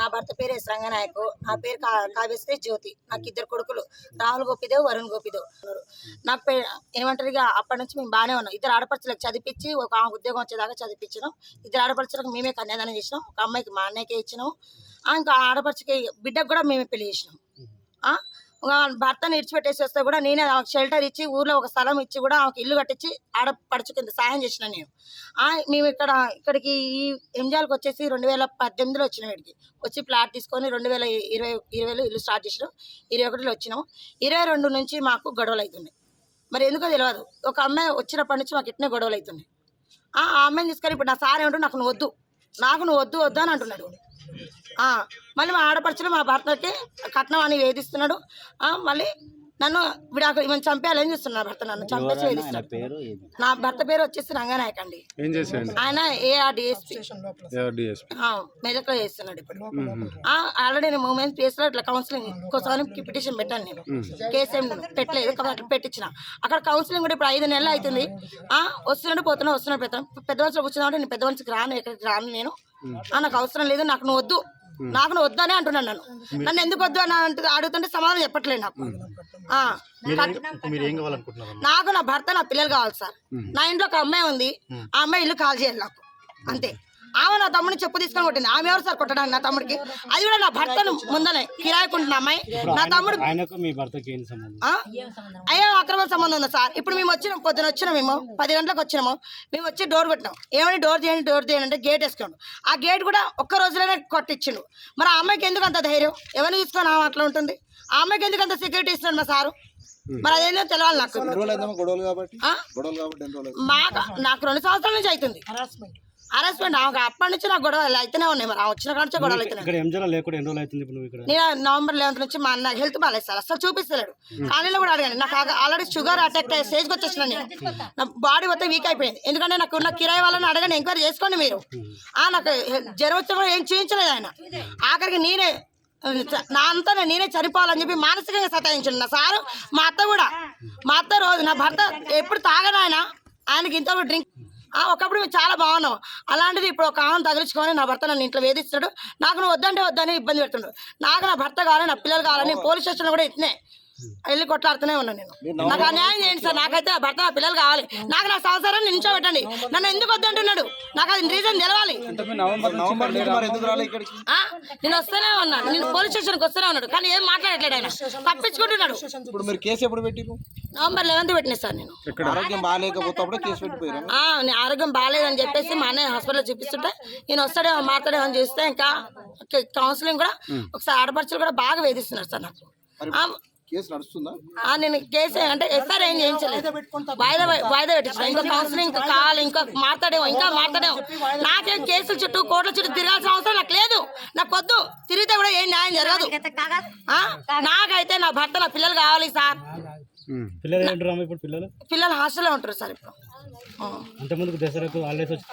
నా భర్త పేరు ఎస్ రంగనాయకు నా పేరు కా కావ్యశ్రీ జ్యోతి. నాకు ఇద్దరు కొడుకులు. రాహుల్ గోపిదేవ్ వరుణ్ గోపిదేవ్ నాకు పే ఏమంటారు ఇక అప్పటి నుంచి మేము బాగానే ఉన్నాం. ఇద్దరు ఆడపడుచులకు చదివించి ఒక ఉద్యోగం వచ్చేదాకా చదివించినాం. ఇద్దరు ఆడపడుచులకు మేమే కన్యాదానం చేసినాం. ఒక అమ్మాయికి మా అన్నయ్యకే ఇచ్చినాం. ఇంకా ఆడపడుచుకి బిడ్డకు కూడా మేమే పెళ్ళి చేసినాం. భర్తను ఇడిచిపెట్టేసి వస్తే కూడా నేనే ఆమెకు షెల్టర్ ఇచ్చి ఊర్లో ఒక స్థలం ఇచ్చి కూడా ఆమెకు ఇల్లు కట్టించి ఆడ పడుచుకుంది సాయం చేసిన నేను. మేము ఇక్కడ ఇక్కడికి ఈ ఎంజాల్కి వచ్చేసి రెండు వేల పద్దెనిమిదిలో వచ్చిన వీడికి వచ్చి ప్లాట్ తీసుకొని రెండు వేల ఇరవై ఇరవైలో ఇల్లు స్టార్ట్ చేసినాం. ఇరవై ఒకటిలో వచ్చినాం. ఇరవై రెండు నుంచి మాకు గొడవలు అవుతున్నాయి మరి ఎందుకో తెలియదు ఒక అమ్మాయి వచ్చినప్పటి నుంచి మాకు ఇట్నే గొడవలు అవుతున్నాయి ఆ అమ్మాయిని తీసుకొని ఇప్పుడు నా సార్ ఏమంటూ నాకు నువ్వు వద్దు నాకు నువ్వు వద్దు వద్దు అని అంటున్నాడు. మళ్ళీ మా ఆడపడుచులు మా భర్తకి కట్నం అని వేధిస్తున్నాడు. ఆ, మళ్ళీ నన్ను విడాకులు ఈమెను చంపేయాలని చూస్తున్నాడు భర్త నన్ను చంపేసి వేధిస్తున్నాడు. నా భర్త పేరు వచ్చేసి రంగనాయక్ అండి ఆయన ఏఆర్డిఎస్పీ డిఎస్పీ మెదక్లో చేస్తున్నాడు ఇప్పుడు. ఆల్రెడీ నేను మూమెంట్ ప్లేస్లో ఇట్లా కౌన్సిలింగ్ కోసం పిటిషన్ పెట్టాను నేను. కేసు ఏం పెట్టలేదు పెట్టించిన. అక్కడ కౌన్సిలింగ్ కూడా ఇప్పుడు ఐదు నెలలు అవుతుంది. ఆ, వస్తున్నాడు పోతున్నా వస్తున్నాడు పెద్ద పెద్ద మనుషులు కూర్చున్నాడు నేను పెద్ద మనిషికి రాను ఎక్కడికి రాను నేను. ఆ, నాకు అవసరం లేదు నాకు నువ్వు వద్దు. నాకు నువ్వు వద్దు అని అంటున్నాను నన్ను నన్ను ఎందుకు వద్దు అని అంటు అడుగుతుంటే సమాధానం చెప్పట్లేదు నాకు. ఆ, కట్- మీరు ఏం కావాలనుకుంటున్నారు నాకు నా భర్త నా పిల్లలు కావాలి సార్. నా ఇంట్లో ఒక అమ్మాయి ఉంది. ఆ అమ్మాయి ఇల్లు కాల్ చేయాలి నాకు. అంతే. ఆమె నా తమ్ముడిని చెప్పు తీసుకొని కొట్టింది. ఆమె ఎవరు సార్ కొట్టడానికి నా తమ్ముడికి? అది కూడా నా భర్తను ముందనే కిరాయికుంటున్న అమ్మాయి. నా తమ్ముడు ఆయనకు మీ భర్తకి ఏం సంబంధం? ఆ? అయ్యో అక్రమ సంబంధం ఉందా సార్? ఇప్పుడు మేము వచ్చినాం పొద్దున వచ్చినాం మేము. పది గంటలకు వచ్చినాము. మేము వచ్చి డోర్ కొట్టినాం. ఏమని డోర్ చేయండి డోర్ చేయండి అంటే గేట్ వేసుకోండు. ఆ గేట్ కూడా ఒక్క రోజులోనే కొట్టించిండు. మరి ఆ అమ్మాయికి ఎందుకు అంత ధైర్యం? ఎవరిని తీసుకొని ఆమె అట్లా ఉంటుంది? ఆ అమ్మాయికి ఎందుకు అంత సెక్యూరిటీ ఇస్తున్నాడు మా సారు? మరి అదేందో తెలవాలి నాకు. రోజులు అయిందమ్మా గొడవలు కాబట్టి? ఆ? గొడవలు కాబట్టి ఎన్ని రోజులు మాకు నాకు రెండు సంవత్సరాల నుంచి అవుతుంది. హరాస్మెంట్ అప్పటి నుంచి నాకు గొడవలు అయితేనే ఉన్నాయి మరి. ఆమె వచ్చిన కాడ గొడవలు అవుతున్నాయి ఇక్కడ ఎంజాలో లేకుండా ఎన్ని రోజులు అవుతుంది ఇప్పుడు నువ్వు ఇక్కడ? నేను నవంబర్ లెవెన్త్ నుంచి మా అన్న హెల్త్ బాగాలేదు సార్. అసలు చూపిస్తలేడు. కాలేజీలో కూడా అడగాను. నాకు ఆల్రెడీ షుగర్ అటాక్ అయ్యే స్టేజ్కి వచ్చేసిన నేను. నా బాడీ మొత్తం వీక్ అయిపోయింది. ఎందుకంటే నాకు ఉన్న కిరాయి వాళ్ళని అడగండి ఎంక్వైరీ చేసుకోండి మీరు. ఆ నాకు జ్వరం వచ్చినా కూడా ఏం చూపించలేదు ఆయన. ఆఖరికి నేనే నా అంతా నేనే చనిపోవాలని చెప్పి మానసికంగా సతాయించండి నా సారు మా అత్త కూడా. మా అత్త రోజు నా భర్త ఎప్పుడు తాగను ఆయన. ఆయనకి ఇంత డ్రింక్ ఒకప్పుడు మేము చాలా బాగున్నాం. అలాంటిది ఇప్పుడు ఒక ఆమెను తగిలించుకొని నా భర్త నన్ను ఇంట్లో వేధిస్తున్నాడు. నాకు నువ్వు వద్దంటే వద్దని ఇబ్బంది పెడుతున్నాడు నాకు నా భర్త కావాలి నా పిల్లలు కావాలని పోలీస్ స్టేషన్లో కూడా ఇట్నే. వెళ్ళి కొట్లాడుతూనే ఉన్నాను నేను. నాకు అన్యాయం చేయండి సార్. నాకైతే భర్త నా పిల్లలు కావాలి. నాకు నా సంవత్సరాన్ని నిల్చోబెట్టండి నన్ను ఎందుకు వద్దంటున్నాడు నాకు అది రీజన్ తెలవాలి. నవంబర్ నవంబర్ నుంచి మరి ఎందుకు రాలే ఇక్కడికి? ఆ, నేను వస్తూనే ఉన్నాను నేను పోలీస్ స్టేషన్కి వస్తూనే ఉన్నాడు. కానీ ఏం మాట్లాడట్లేడు ఆయన. తప్పించుకుంటున్నాడు. ఇప్పుడు మీరు కేసు ఎప్పుడు పెట్టిరు నవంబర్ లెవెన్త్ పెట్టిన సార్ నేను. ఆరోగ్యం బాగాలేకపోతే కేసు పెట్టిపోయారు ఆరోగ్యం బాగాలేదని చెప్పేసి మా అన్నయ్య హాస్పిటల్ చూపిస్తుంటే నేను వస్తాడేమో మాట్లాడేమో అని చూస్తే ఇంకా కౌన్సిలింగ్ కూడా ఒకసారి ఆడపడుచులు కూడా బాగా వేధిస్తున్నారు సార్ నాకు. కేసు నడుస్తుందా? ఆ, నేను కేసు అంటే ఎఫ్ఐఆర్ ఏం చేయించలేదు. వాయిదా వాయిదా పెట్టించిన ఇంకో కౌన్సిలింగ్ కావాలి ఇంకా మాట్లాడేమో ఇంకా మాట్లాడేమో. నాకేం కేసుల చుట్టూ కోట్ల చుట్టూ తిరగాల్సిన అవసరం నాకు లేదు. నాకు వద్దు. తిరిగితే కూడా ఏం న్యాయం జరగదు. ఆ, నాకైతే నా భర్త నా పిల్లలు కావాలి సార్. పిల్లలు ఏంటారు ఇప్పుడు? పిల్లలు? పిల్లలు హాస్టల్లో ఉంటారు సార్ ఇప్పుడు. ఆ. అంతకుముందుకు దసరాకు హాలిడేస్ వచ్చి